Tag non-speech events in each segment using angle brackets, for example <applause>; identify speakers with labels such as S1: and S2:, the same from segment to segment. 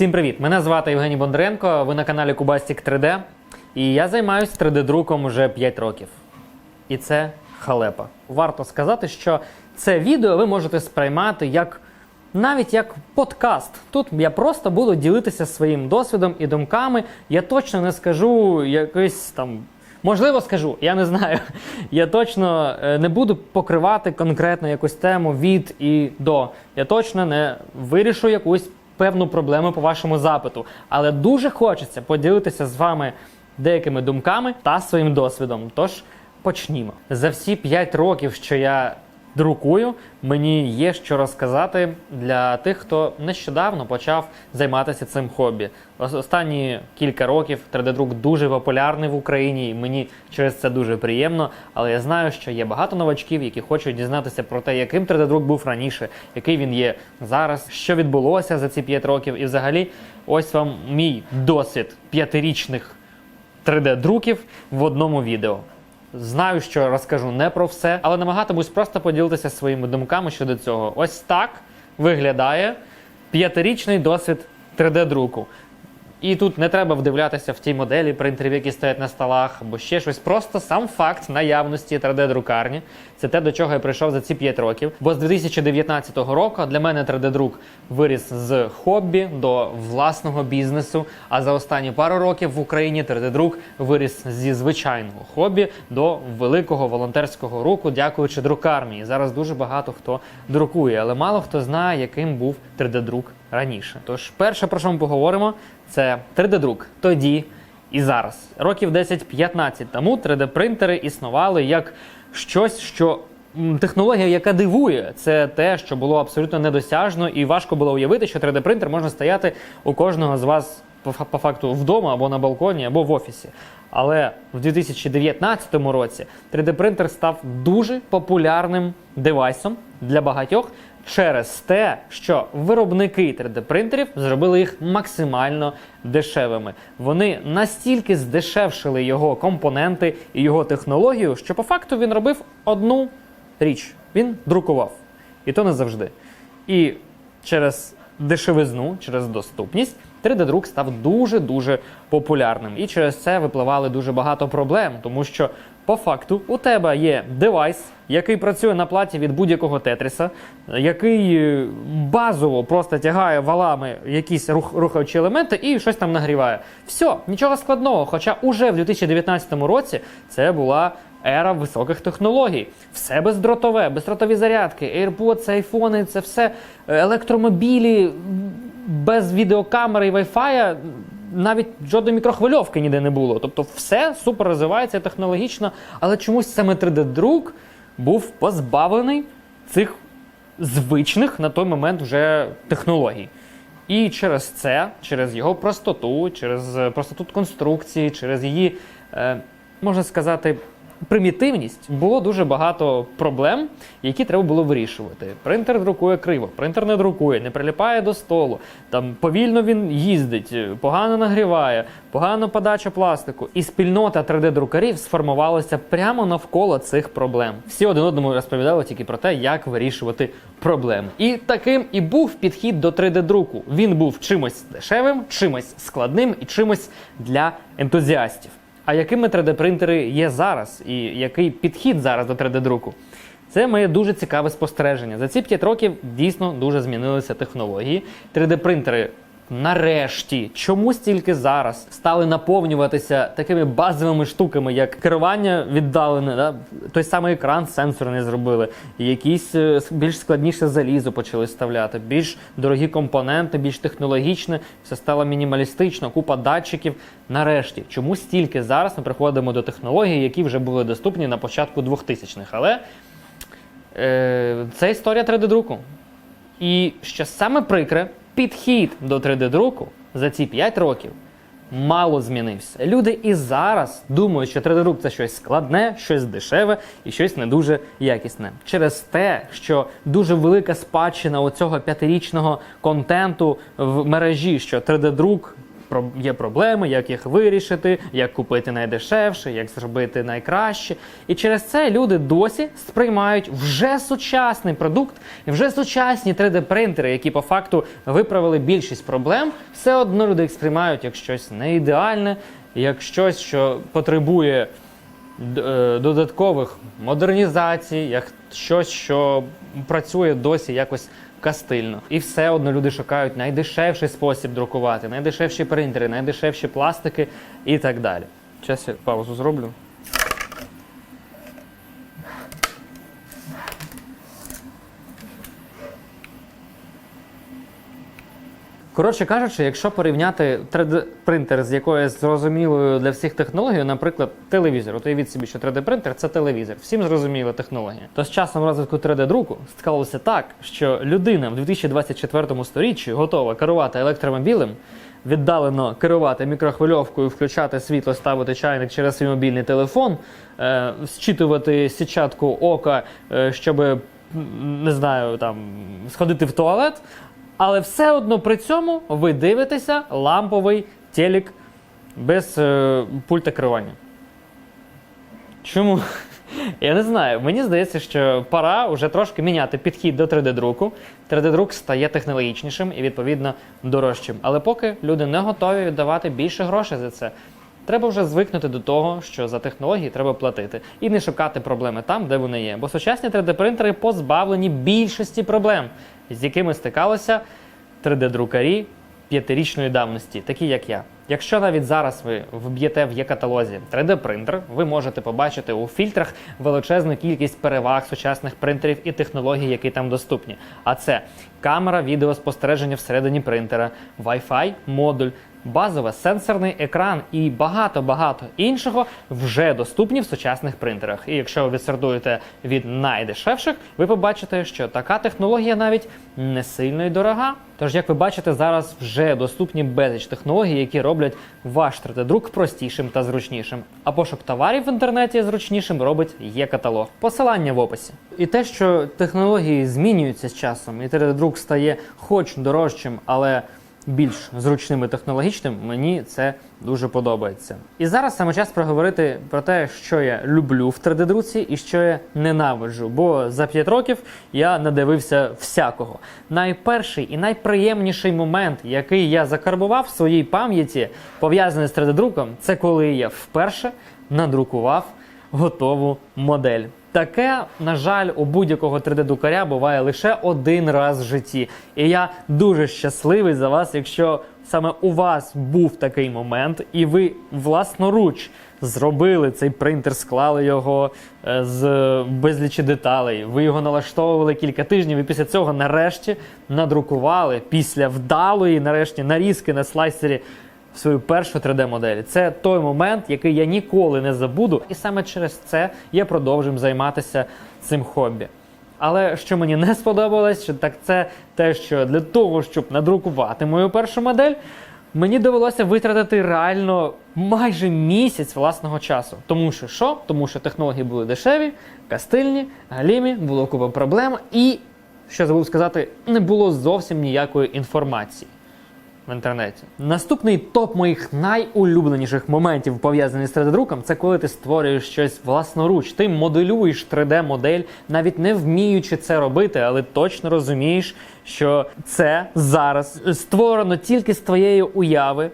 S1: Всім привіт! Мене звати Євгеній Бондаренко. Ви на каналі Кубастік 3D. І я займаюся 3D-друком вже 5 років. І це халепа. Варто сказати, що це відео ви можете сприймати як навіть як подкаст. Тут я просто буду ділитися своїм досвідом і думками. Я точно не скажу якийсь там. Можливо, скажу, я не знаю. <laughs> Я точно е, не буду покривати конкретно якусь тему від і до. Я точно не вирішу якусь певну проблему по вашому запиту. Але дуже хочеться поділитися з вами деякими думками та своїм досвідом. Тож почнімо. За всі 5 років, що я друкую, мені є що розказати для тих, хто нещодавно почав займатися цим хобі. Останні кілька років 3D-друк дуже популярний в Україні, і мені через це дуже приємно. Але я знаю, що є багато новачків, які хочуть дізнатися про те, яким 3D-друк був раніше, який він є зараз, що відбулося за ці 5 років. І взагалі, ось вам мій досвід п'ятирічних 3D-друків в одному відео. Знаю, що розкажу не про все, але намагатимусь просто поділитися своїми думками щодо цього. Ось так виглядає п'ятирічний досвід 3D-друку. І тут не треба вдивлятися в ті моделі принтерів, які стоять на столах, або ще щось. Просто сам факт наявності 3D-друкарні. Це те, до чого я прийшов за ці 5 років. Бо з 2019 року для мене 3D-друк виріс з хобі до власного бізнесу. А за останні пару років в Україні 3D-друк виріс зі звичайного хобі до великого волонтерського руху, дякуючи друкарні. Зараз дуже багато хто друкує, але мало хто знає, яким був 3D-друк раніше. Тож, перше, про що ми поговоримо, це 3D-друк тоді і зараз. Років 10-15 тому 3D-принтери існували як щось, що. Технологія, яка дивує, це те, що було абсолютно недосяжно, і важко було уявити, що 3D-принтер може стояти у кожного з вас по, факту вдома або на балконі, або в офісі. Але в 2019 році 3D-принтер став дуже популярним девайсом для багатьох через те, що виробники 3D-принтерів зробили їх максимально дешевими. Вони настільки здешевшили його компоненти і його технологію, що по факту він робив одну річ: він друкував. І то не завжди. І через дешевизну, через доступність 3D-друк став дуже-дуже популярним. І через це випливали дуже багато проблем, тому що по факту у тебе є девайс, який працює на платі від будь-якого тетріса, який е, базово просто тягає валами якісь рух, рухаючі елементи і щось там нагріває. Все, нічого складного. Хоча уже в 2019 році це була ера високих технологій. Все бездротове, бездротові зарядки, AirPods, айфони, це все е, електромобілі без відеокамери і Wi-Fi. Навіть жодної мікрохвильовки ніде не було. Тобто все супер розвивається технологічно, але чомусь саме 3D-друк був позбавлений цих звичних на той момент вже технологій. І через це, через його простоту, через е, простоту конструкції, через її, е, можна сказати, примітивність, було дуже багато проблем, які треба було вирішувати. Принтер друкує криво, принтер не друкує, не приліпає до столу, там повільно він їздить, погано нагріває, погано подача пластику. І спільнота 3D-друкарів сформувалася прямо навколо цих проблем. Всі один одному розповідали тільки про те, як вирішувати проблеми. І таким і був підхід до 3D-друку. Він був чимось дешевим, чимось складним і чимось для ентузіастів. А якими 3D-принтери є зараз, і який підхід зараз до 3D-друку? Це моє дуже цікаве спостереження. За ці 5 років дійсно дуже змінилися технології. 3D-принтери нарешті чомусь тільки зараз стали наповнюватися такими базовими штуками, як керування віддалене, да? той самий екран сенсорний зробили, якісь е, більш складніше залізо почали вставляти, більш дорогі компоненти, більш технологічне, все стало мінімалістично, купа датчиків. Нарешті, чомусь тільки зараз ми приходимо до технологій, які вже були доступні на початку 2000-х. Але е, це історія 3D-друку. І що саме прикре, підхід до 3D-друку за ці 5 років мало змінився. Люди і зараз думають, що 3D-друк це щось складне, щось дешеве і щось не дуже якісне. Через те, що дуже велика спадщина оцього п'ятирічного контенту в мережі, що 3D-друк про- є проблеми, як їх вирішити, як купити найдешевше, як зробити найкраще. І через це люди досі сприймають вже сучасний продукт і вже сучасні 3D-принтери, які по факту виправили більшість проблем. Все одно люди їх сприймають як щось не ідеальне, як щось, що потребує е, додаткових модернізацій, як щось, що працює досі якось кастильно. І все одно люди шукають найдешевший спосіб друкувати, найдешевші принтери, найдешевші пластики і так далі. Зараз я паузу зроблю. Коротше кажучи, якщо порівняти 3D-принтер з якоюсь зрозумілою для всіх технологією, наприклад, телевізор, от уявіть собі, що 3D-принтер це телевізор, всім зрозуміла технологія. То з часом розвитку 3D-друку склалося так, що людина в 2024 сторіччі готова керувати електромобілем, віддалено керувати мікрохвильовкою, включати світло, ставити чайник через свій мобільний телефон, е, зчитувати сітчатку ока, е, щоб не знаю, там сходити в туалет. Але все одно при цьому ви дивитеся ламповий телек без е, пульта керування. Чому? <laughs> Я не знаю. Мені здається, що пора вже трошки міняти підхід до 3D-друку. 3D-друк стає технологічнішим і, відповідно, дорожчим. Але поки люди не готові віддавати більше грошей за це. Треба вже звикнути до того, що за технології треба платити, і не шукати проблеми там, де вони є. Бо сучасні 3D-принтери позбавлені більшості проблем, з якими стикалися 3D-друкарі п'ятирічної давності, такі як я. Якщо навіть зараз ви вб'єте в є-каталозі 3D-принтер, ви можете побачити у фільтрах величезну кількість переваг сучасних принтерів і технологій, які там доступні. А це камера відеоспостереження всередині принтера, Wi-Fi модуль, базовий сенсорний екран і багато-багато іншого вже доступні в сучасних принтерах. І якщо ви відсортуєте від найдешевших, ви побачите, що така технологія навіть не сильно й дорога. Тож, як ви бачите, зараз вже доступні безліч технологій, які роблять ваш 3D-друк простішим та зручнішим. А пошук товарів в інтернеті зручнішим робить є каталог. Посилання в описі. І те, що технології змінюються з часом, і 3D-друк стає хоч дорожчим, але більш зручним і технологічним, мені це дуже подобається. І зараз саме час проговорити про те, що я люблю в 3D-друці і що я ненавиджу. Бо за 5 років я надивився всякого. Найперший і найприємніший момент, який я закарбував в своїй пам'яті, пов'язаний з 3D-друком, це коли я вперше надрукував готову модель. Таке, на жаль, у будь-якого 3D-друкаря буває лише один раз в житті. І я дуже щасливий за вас, якщо саме у вас був такий момент, і ви власноруч зробили цей принтер, склали його е, з безлічі деталей. Ви його налаштовували кілька тижнів, і після цього нарешті надрукували після вдалої, нарешті, нарізки на слайсері свою першу 3D-модель. Це той момент, який я ніколи не забуду, і саме через це я продовжую займатися цим хобі. Але що мені не сподобалось, так це те, що для того, щоб надрукувати мою першу модель, мені довелося витратити реально майже місяць власного часу. Тому що що? Тому що технології були дешеві, кастильні, галімі, було купа проблем, і що забув сказати, не було зовсім ніякої інформації в інтернеті. Наступний топ моїх найулюбленіших моментів пов'язаний з 3D-друком це коли ти створюєш щось власноруч. Ти моделюєш 3D-модель, навіть не вміючи це робити, але точно розумієш, що це зараз створено тільки з твоєї уяви.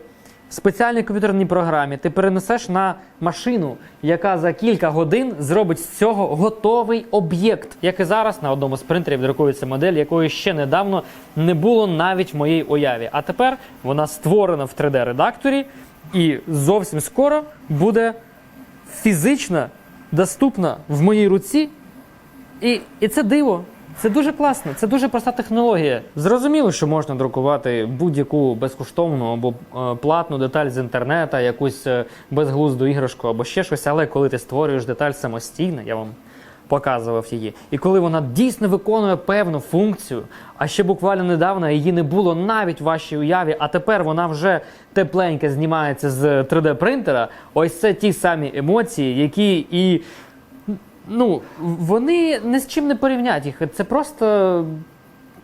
S1: Спеціальній комп'ютерній програмі ти перенесеш на машину, яка за кілька годин зробить з цього готовий об'єкт, як і зараз на одному з принтерів друкується модель, якої ще недавно не було навіть в моїй уяві. А тепер вона створена в 3D-редакторі і зовсім скоро буде фізично доступна в моїй руці. І, і це диво. Це дуже класно, це дуже проста технологія. Зрозуміло, що можна друкувати будь-яку безкоштовну або е, платну деталь з інтернету, якусь е, безглузду іграшку або ще щось, але коли ти створюєш деталь самостійно, я вам показував її, і коли вона дійсно виконує певну функцію, а ще буквально недавно її не було навіть в вашій уяві, а тепер вона вже тепленько знімається з 3D-принтера, ось це ті самі емоції, які і ну, вони ні з чим не порівнять їх. Це просто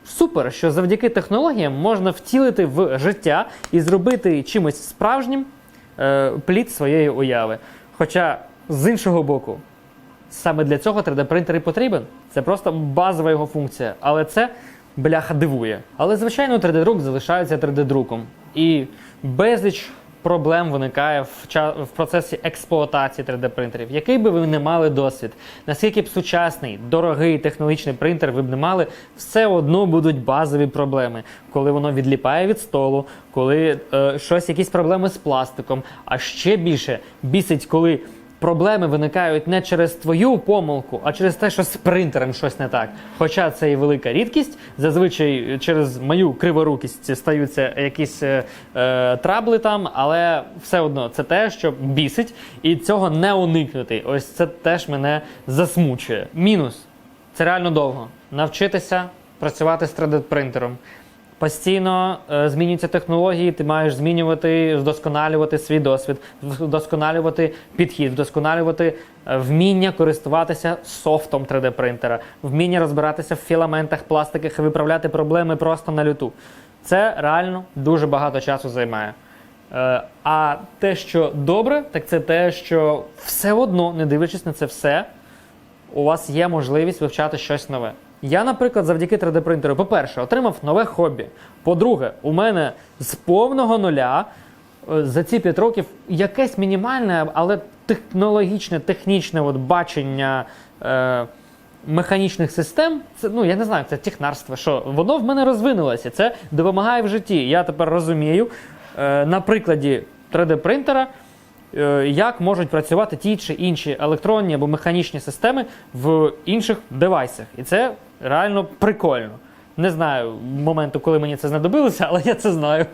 S1: супер, що завдяки технологіям можна втілити в життя і зробити чимось справжнім е, плід своєї уяви. Хоча з іншого боку, саме для цього 3D-принтер і потрібен. Це просто базова його функція. Але це бляха дивує. Але звичайно, 3D-друк залишається 3D-друком. І безліч проблем виникає в, процесі експлуатації 3D-принтерів. Який би ви не мали досвід, наскільки б сучасний, дорогий технологічний принтер ви б не мали, все одно будуть базові проблеми, коли воно відліпає від столу, коли е, щось, якісь проблеми з пластиком. А ще більше бісить, коли проблеми виникають не через твою помилку, а через те, що з принтером щось не так. Хоча це і велика рідкість, зазвичай через мою криворукість стаються якісь е, е, трабли там, але все одно це те, що бісить, і цього не уникнути. Ось це теж мене засмучує. Мінус це реально довго. Навчитися працювати з 3D-принтером. Постійно е, змінюються технології, ти маєш змінювати, вдосконалювати свій досвід, вдосконалювати підхід, вдосконалювати е, вміння користуватися софтом 3D-принтера, вміння розбиратися в філаментах, пластиках і виправляти проблеми просто на люту. Це реально дуже багато часу займає. Е, А те, що добре, так це те, що все одно, не дивлячись на це все, у вас є можливість вивчати щось нове. Я, наприклад, завдяки 3D-принтеру, по-перше, отримав нове хобі. По-друге, у мене з повного нуля е, за ці 5 років якесь мінімальне, але технологічне, технічне от бачення е, механічних систем. Це ну я не знаю, це технарство. Що воно в мене розвинулося. Це допомагає в житті. Я тепер розумію е, на прикладі 3D-принтера е, як можуть працювати ті чи інші електронні або механічні системи в інших девайсах. І це реально прикольно. Не знаю моменту, коли мені це знадобилося, але я це знаю.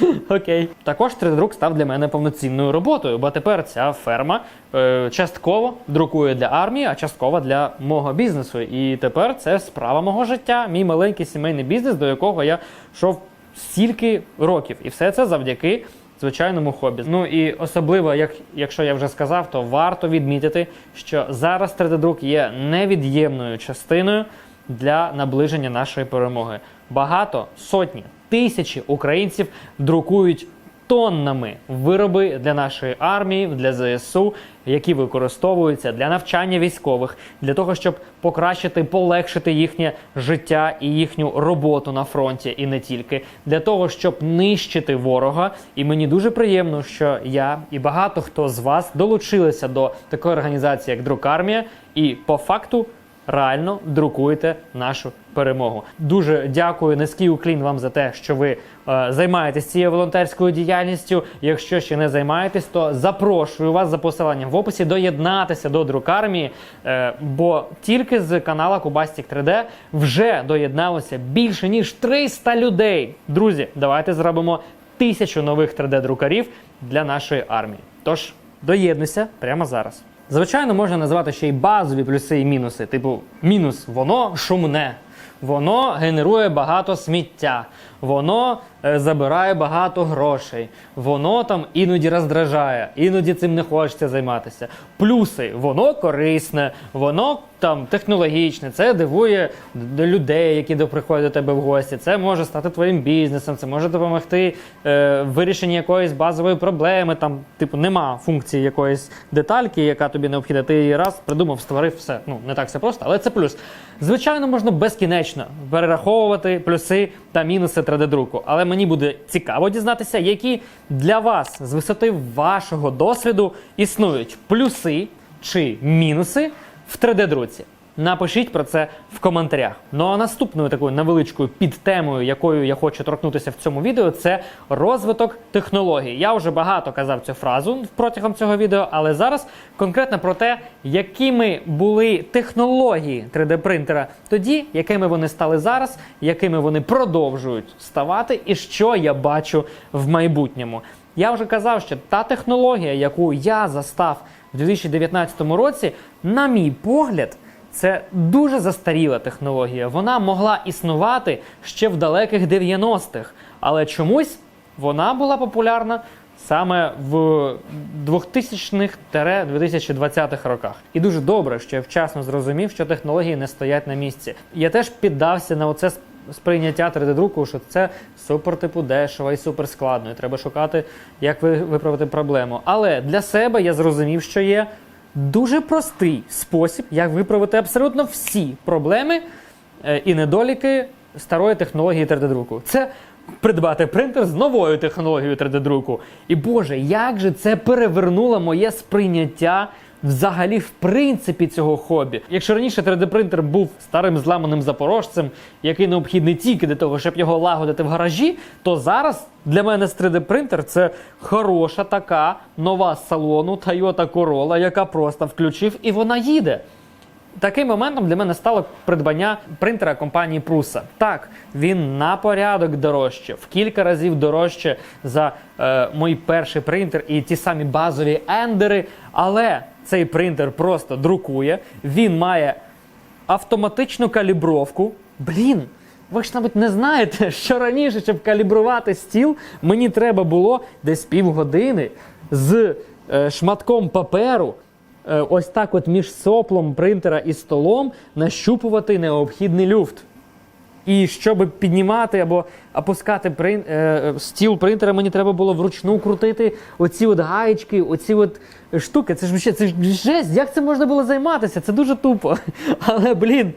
S1: <laughs> Окей. Також 3D-друк став для мене повноцінною роботою, бо тепер ця ферма е, частково друкує для армії, а частково для мого бізнесу. І тепер це справа мого життя, мій маленький сімейний бізнес, до якого я йшов стільки років. І все це завдяки звичайному хобі. Ну і особливо, як, якщо я вже сказав, то варто відмітити, що зараз 3D-друк є невід'ємною частиною для наближення нашої перемоги. Багато сотні, тисячі українців друкують тоннами вироби для нашої армії, для ЗСУ, які використовуються для навчання військових, для того, щоб покращити, полегшити їхнє життя і їхню роботу на фронті, і не тільки для того, щоб нищити ворога. І мені дуже приємно, що я і багато хто з вас долучилися до такої організації, як Друкармія, і по факту реально друкуєте нашу перемогу. Дуже дякую, низький уклін вам за те, що ви е, займаєтесь цією волонтерською діяльністю. Якщо ще не займаєтесь, то запрошую вас за посиланням в описі доєднатися до друкармії, е, бо тільки з канала Кубастік 3D вже доєдналося більше ніж 300 людей. Друзі, давайте зробимо тисячу нових 3D-друкарів для нашої армії. Тож доєднуйся прямо зараз. Звичайно, можна назвати ще й базові плюси і мінуси. Типу, мінус воно шумне, воно генерує багато сміття, воно е, забирає багато грошей, воно там іноді роздражає, іноді цим не хочеться займатися. Плюси воно корисне, воно там технологічне, це дивує людей, які приходять до тебе в гості. Це може стати твоїм бізнесом, це може допомогти е, вирішенні якоїсь базової проблеми. Там, типу, нема функції якоїсь детальки, яка тобі необхідна. Ти її раз придумав, створив все. Ну не так все просто, але це плюс. Звичайно, можна безкінечно перераховувати плюси та мінуси 3D-друку. Але мені буде цікаво дізнатися, які для вас з висоти вашого досвіду існують плюси чи мінуси в 3D-друці. Напишіть про це в коментарях. Ну а наступною такою невеличкою підтемою, якою я хочу торкнутися в цьому відео, це розвиток технологій. Я вже багато казав цю фразу протягом цього відео, але зараз конкретно про те, якими були технології 3D-принтера тоді, якими вони стали зараз, якими вони продовжують ставати, і що я бачу в майбутньому. Я вже казав, що та технологія, яку я застав в 2019 році, на мій погляд, це дуже застаріла технологія. Вона могла існувати ще в далеких 90-х, але чомусь вона була популярна саме в 2000-х-2020-х роках. І дуже добре, що я вчасно зрозумів, що технології не стоять на місці. Я теж піддався на оце сприйняття 3D-друку, що це супер типу дешево і супер складно. І треба шукати, як ви виправити проблему. Але для себе я зрозумів, що є дуже простий спосіб, як виправити абсолютно всі проблеми е, і недоліки старої технології 3D-друку. Це придбати принтер з новою технологією 3D-друку. І Боже, як же це перевернуло моє сприйняття взагалі в принципі цього хобі. Якщо раніше 3D-принтер був старим зламаним запорожцем, який необхідний тільки для того, щоб його лагодити в гаражі, то зараз для мене 3D-принтер це хороша така нова з салону Toyota Corolla, яка просто включив і вона їде. Таким моментом для мене стало придбання принтера компанії Prusa. Так, він на порядок дорожче, в кілька разів дорожче за е, мій перший принтер і ті самі базові ендери. Але цей принтер просто друкує. Він має автоматичну калібровку. Блін, ви ж навіть не знаєте, <laughs> що раніше, щоб калібрувати стіл, мені треба було десь півгодини з е, шматком паперу. е, Ось так, от між соплом принтера і столом нащупувати необхідний люфт. І щоб піднімати або опускати прин... е, стіл принтера, мені треба було вручну крутити оці от гаєчки, оці от штуки. Це ж вообще, це ж жесть, як це можна було займатися? Це дуже тупо. <laughs> Але блін,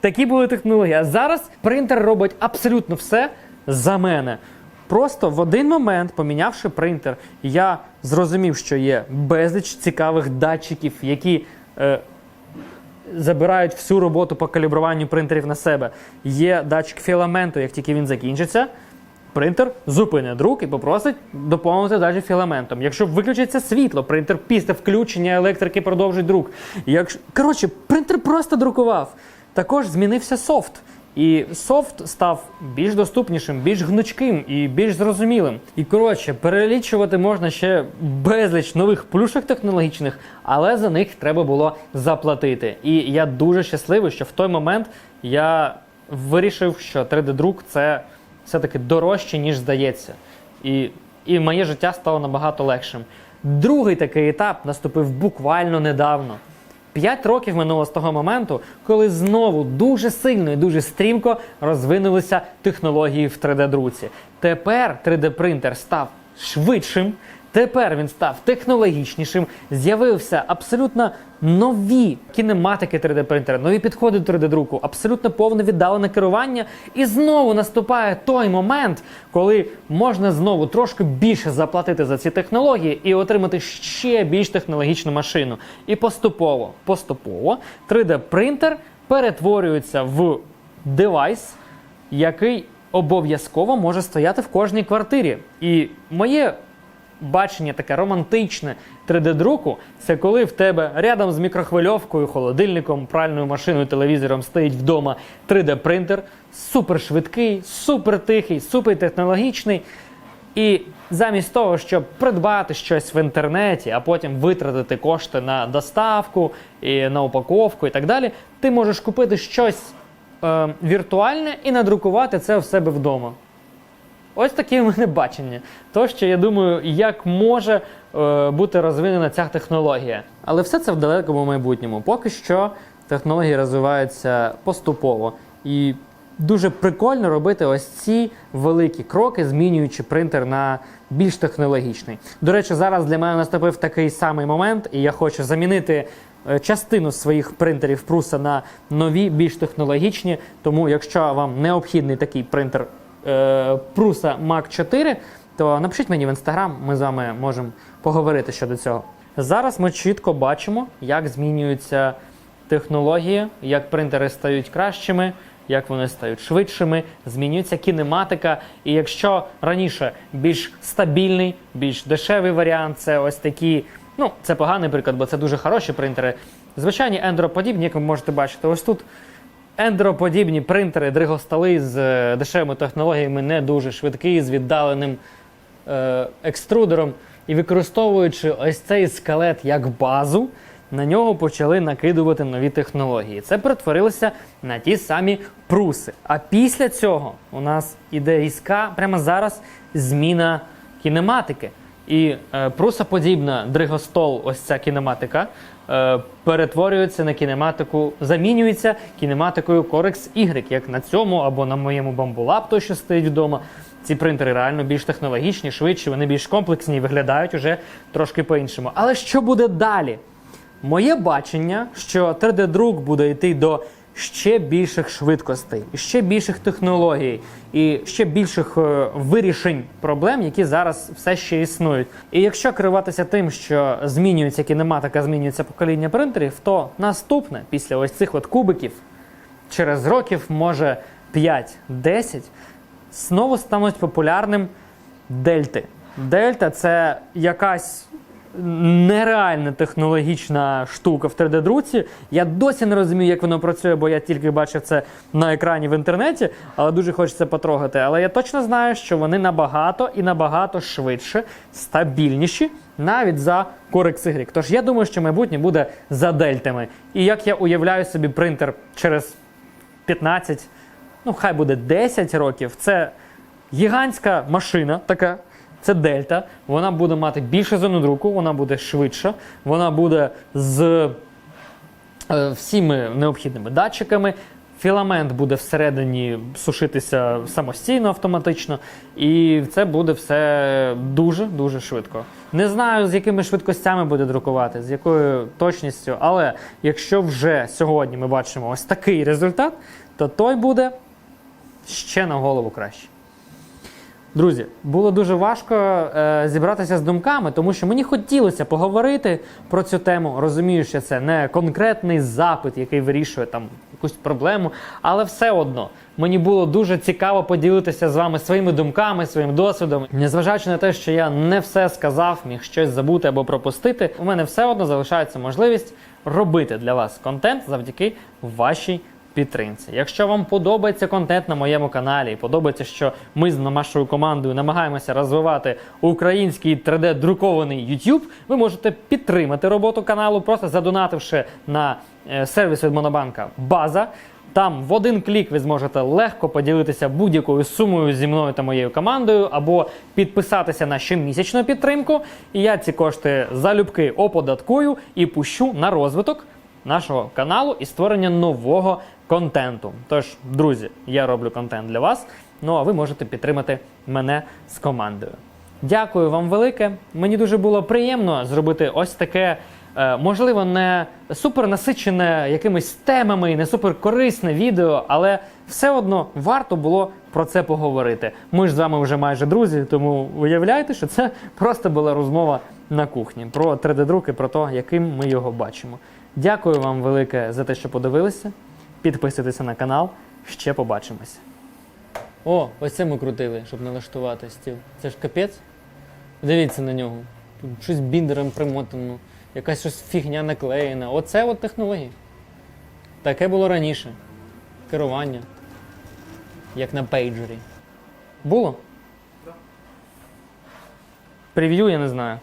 S1: такі були технології. А зараз принтер робить абсолютно все за мене. Просто в один момент, помінявши принтер, я зрозумів, що є безліч цікавих датчиків, які. Е, забирають всю роботу по калібруванню принтерів на себе. Є датчик філаменту, як тільки він закінчиться, принтер зупине друк і попросить доповнити далі філаментом. Якщо виключиться світло, принтер після включення електрики продовжить друк. Якщо... Коротше, принтер просто друкував. Також змінився софт. І софт став більш доступнішим, більш гнучким і більш зрозумілим. І коротше, перелічувати можна ще безліч нових плюшок технологічних, але за них треба було заплатити. І я дуже щасливий, що в той момент я вирішив, що 3D-друк це все-таки дорожче, ніж здається. І, і моє життя стало набагато легшим. Другий такий етап наступив буквально недавно. П'ять років минуло з того моменту, коли знову дуже сильно і дуже стрімко розвинулися технології в 3D-друці. Тепер 3D-принтер став швидшим, тепер він став технологічнішим, з'явився абсолютно нові кінематики 3D-принтера, нові підходи до 3D-друку, абсолютно повне віддалене керування. І знову наступає той момент, коли можна знову трошки більше заплатити за ці технології і отримати ще більш технологічну машину. І поступово, поступово 3D-принтер перетворюється в девайс, який обов'язково може стояти в кожній квартирі. І моє бачення таке романтичне 3D-друку це коли в тебе рядом з мікрохвильовкою, холодильником, пральною машиною, телевізором стоїть вдома 3D-принтер, супер швидкий, супер тихий, супер технологічний. І замість того, щоб придбати щось в інтернеті, а потім витратити кошти на доставку і на упаковку і так далі, ти можеш купити щось е, віртуальне і надрукувати це в себе вдома. Ось таке в мене бачення. То, що я думаю, як може е, бути розвинена ця технологія. Але все це в далекому майбутньому. Поки що технології розвиваються поступово. І дуже прикольно робити ось ці великі кроки, змінюючи принтер на більш технологічний. До речі, зараз для мене наступив такий самий момент, і я хочу замінити е, частину своїх принтерів Пруса на нові, більш технологічні. Тому, якщо вам необхідний такий принтер Пруса Mac 4, то напишіть мені в інстаграм, ми з вами можемо поговорити щодо цього. Зараз ми чітко бачимо, як змінюються технології, як принтери стають кращими, як вони стають швидшими, змінюється кінематика. І якщо раніше більш стабільний, більш дешевий варіант, це ось такі. Ну, це поганий приклад, бо це дуже хороші принтери. Звичайні ендроподібні, як ви можете бачити, ось тут ендроподібні принтери, дригостоли з е, дешевими технологіями, не дуже швидкі, з віддаленим е, екструдером. І використовуючи ось цей скелет як базу, на нього почали накидувати нові технології. Це перетворилося на ті самі пруси. А після цього у нас іде різка прямо зараз зміна кінематики. І е, прусоподібна дригостол, ось ця кінематика, е, перетворюється на кінематику, замінюється кінематикою Corex Y, як на цьому або на моєму бамбулап, той, що стоїть вдома. Ці принтери реально більш технологічні, швидші, вони більш комплексні і виглядають уже трошки по-іншому. Але що буде далі? Моє бачення, що 3D-друк буде йти до ще більших швидкостей, ще більших технологій, і ще більших е, вирішень проблем, які зараз все ще існують. І якщо керуватися тим, що змінюється кінематика, змінюється покоління принтерів, то наступне після ось цих от кубиків через років, може 5-10, знову стануть популярним дельти. Дельта це якась нереальна технологічна штука в 3D-друці. Я досі не розумію, як воно працює, бо я тільки бачив це на екрані в інтернеті, але дуже хочеться потрогати. Але я точно знаю, що вони набагато і набагато швидше, стабільніші навіть за Corex Y. Тож я думаю, що майбутнє буде за дельтами. І як я уявляю собі принтер через 15, ну хай буде 10 років, це гігантська машина така. Це дельта, вона буде мати більше зону друку, вона буде швидша, вона буде з е, всіми необхідними датчиками. Філамент буде всередині сушитися самостійно автоматично, і це буде все дуже дуже швидко. Не знаю, з якими швидкостями буде друкувати, з якою точністю, але якщо вже сьогодні ми бачимо ось такий результат, то той буде ще на голову краще. Друзі, було дуже важко е, зібратися з думками, тому що мені хотілося поговорити про цю тему. Розумію, що це не конкретний запит, який вирішує там якусь проблему, але все одно мені було дуже цікаво поділитися з вами своїми думками, своїм досвідом. Незважаючи на те, що я не все сказав, міг щось забути або пропустити, у мене все одно залишається можливість робити для вас контент завдяки вашій підтримці. Якщо вам подобається контент на моєму каналі, і подобається, що ми з нашою командою намагаємося розвивати український 3D-друкований YouTube, ви можете підтримати роботу каналу, просто задонативши на е, сервіс від Монобанка База. Там в один клік ви зможете легко поділитися будь-якою сумою зі мною та моєю командою, або підписатися на щомісячну підтримку. І я ці кошти залюбки оподаткую і пущу на розвиток нашого каналу і створення нового контенту. Тож, друзі, я роблю контент для вас. Ну а ви можете підтримати мене з командою. Дякую вам велике. Мені дуже було приємно зробити ось таке, е, можливо, не супер насичене якимись темами не супер корисне відео, але все одно варто було про це поговорити. Ми ж з вами вже майже друзі, тому уявляйте, що це просто була розмова на кухні про 3D-друк і про те, яким ми його бачимо. Дякую вам велике за те, що подивилися. Підписуйтеся на канал. Ще побачимося. О, ось це ми крутили, щоб налаштувати стіл. Це ж капець. Дивіться на нього. Тут щось біндером примотано, якась щось фігня наклеєна. Оце от технології. Таке було раніше. Керування. Як на пейджері. Було? Прев'ю я не знаю.